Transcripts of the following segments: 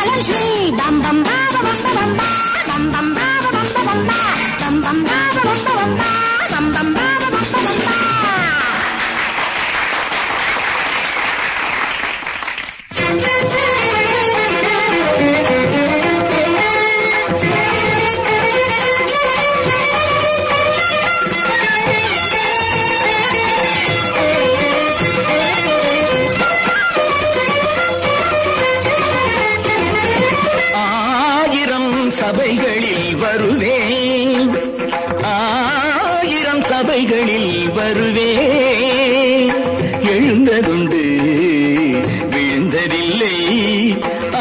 Alan சபைகளில் வருவே எழுந்ததுண்டு விழுந்ததில்லை.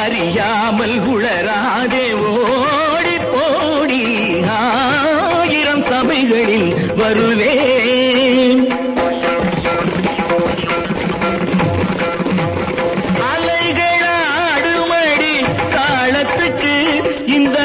அறியாமல் உளராதே ஓடி போடி ஆயிரம் சபைகளில் வருவே அலைகளாடுமடி காலத்துக்கு இந்த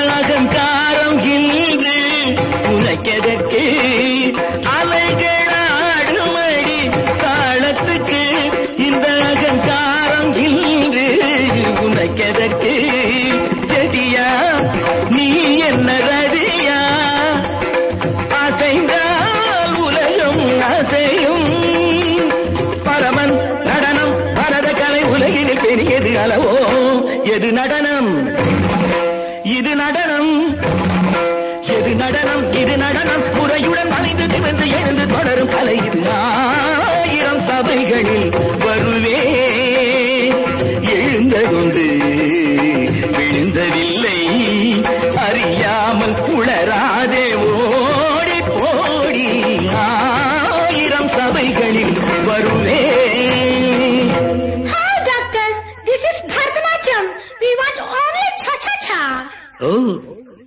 அளவோ? எது நடனம்? இது நடனம். எது நடனம்? இது நடனம். முறையுடன் அணைந்து நிமிர்ந்து எழுந்து தொடரும் கலை இது ஆயிரம் சபைகளில்.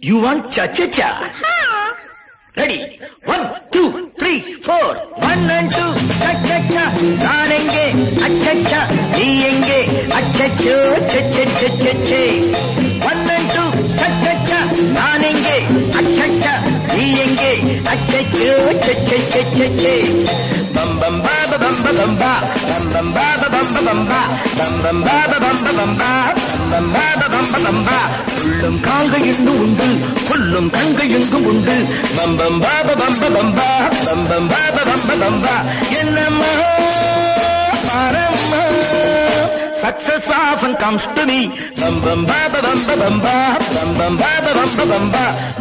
యూ వాంట్ చచ్చా ready one two three four one and two చచ్చచ్చా నానెంగే అచ్చచ్చా నీ ఎంగే అచ్చచ్చో చచ్చచ్చచ్చే వన్ అండ్ టూ చచ్చచ్చా నానెంగే అచ్చచ్చా నీ ఎంగే అచ్చచ్చో బం బం బా dum ba dum ba dum dum ba da dum ba dum ba dum dum ba da dum ba dum ba dum ba da dum ba dum ba உள்ளும் கால்கள் இங்கு உண்டு உள்ளும் கண்கள் இங்கு உண்டு பம் பம் பாப பம் பம் பம் பம் பம் பாப பம் பம் பம் என்னம்மா success of comes to me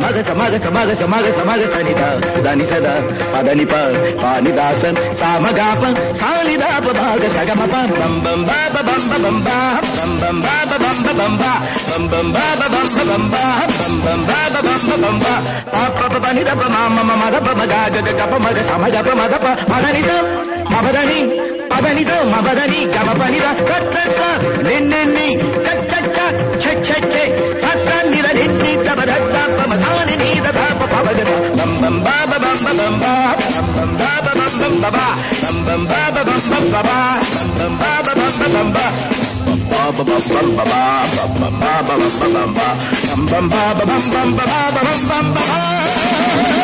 మగక మగక మగక మగక మగక నిక దని సద పదని ప పాని దాసన్ సామగాప సాలిదాప భాగ సగమ పం బం బాబ బం బం బా బం బం బాబ బం బం బా బం బం బాబ బం బం బా బం బం బాబ బం బం బా పాప ప పని దప మా మమ మద ప మగ గగ గప మగ సమగ ప మద ప మదని స మదని ba bum bum ba ba bum ba bum ba bum bum ba ba bum ba bum ba pa pa pa pa ni da pa ma ma ma ma da pa ma ga ga ga pa ma ga sa ma ga pa ma da pa ma da ni da ma ba da ni పదనిద మబదని గమ పనిద కట్ట నిన్నెన్ని కచ్చ చెచ్చే సత్త నిర నిత్తి తమదత్త పమధాని నీద ధాప పవగద బం బం బాబ బం బం బా బం బం బాబ బం బం బబా బం బం బాబ బం బం బబా బం బం బాబ బం బం బా బాబ బం బం బబా బం బం బాబ బం బం బా బం బం బాబ బం బం బబా బం బం బబా